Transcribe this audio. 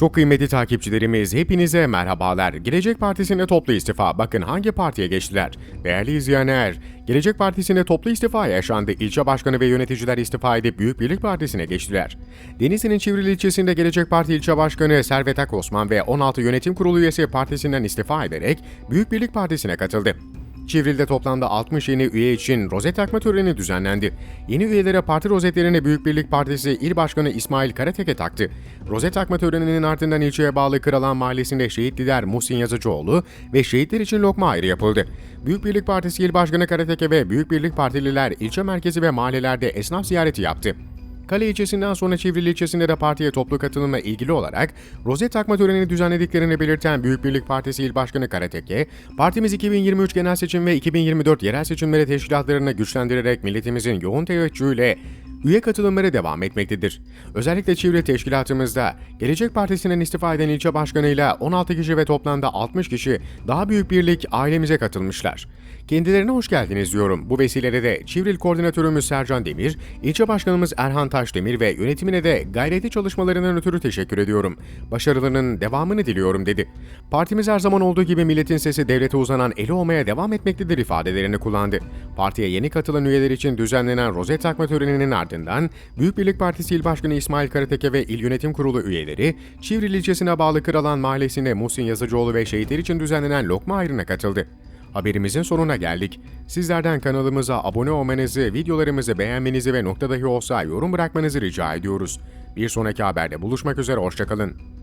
Çok kıymetli takipçilerimiz hepinize merhabalar. Gelecek Partisi'nde toplu istifa. Bakın hangi partiye geçtiler? Değerli izleyenler, Gelecek Partisi'nde toplu istifa yaşandı. İlçe başkanı ve yöneticiler istifa edip Büyük Birlik Partisi'ne geçtiler. Denizli'nin Çivril ilçesinde Gelecek Parti ilçe başkanı Servet Akosman ve 16 yönetim kurulu üyesi partisinden istifa ederek Büyük Birlik Partisi'ne katıldı. Çivril'de toplamda 60 yeni üye için rozet takma töreni düzenlendi. Yeni üyelere parti rozetlerini Büyük Birlik Partisi İl Başkanı İsmail Karateke taktı. Rozet takma töreninin ardından ilçeye bağlı Kıralan Mahallesi'nde şehit lider Muhsin Yazıcıoğlu ve şehitler için lokma ayrı yapıldı. Büyük Birlik Partisi İl Başkanı Karateke ve Büyük Birlik Partililer ilçe merkezi ve mahallelerde esnaf ziyareti yaptı. Kale ilçesinden sonra Çivril ilçesinde de partiye toplu katılımla ilgili olarak rozet takma töreni düzenlediklerini belirten Büyük Birlik Partisi İl Başkanı Karateke, partimiz 2023 genel seçim ve 2024 yerel seçimleri teşkilatlarını güçlendirerek milletimizin yoğun teveccühüyle üye katılımları devam etmektedir. Özellikle Çivril teşkilatımızda Gelecek Partisi'nin istifa eden ilçe başkanıyla 16 kişi ve toplamda 60 kişi daha büyük birlik ailemize katılmışlar. Kendilerine hoş geldiniz diyorum. Bu vesileyle de Çivril Koordinatörümüz Sercan Demir, ilçe başkanımız Erhan Taşdemir ve yönetimine de gayretli çalışmalarından ötürü teşekkür ediyorum. Başarılarının devamını diliyorum dedi. Partimiz her zaman olduğu gibi milletin sesi devlete uzanan eli olmaya devam etmektedir ifadelerini kullandı. Partiye yeni katılan üyeler için düzenlenen rozet takma töreninin ardından Büyük Birlik Partisi İl Başkanı İsmail Karateke ve İl Yönetim Kurulu üyeleri Çivril ilçesine bağlı Kıralan Mahallesi'nde Muhsin Yazıcıoğlu ve şehitler için düzenlenen lokma ayrına katıldı. Haberimizin sonuna geldik. Sizlerden kanalımıza abone olmanızı, videolarımızı beğenmenizi ve nokta dahi olsa yorum bırakmanızı rica ediyoruz. Bir sonraki haberde buluşmak üzere, hoşçakalın.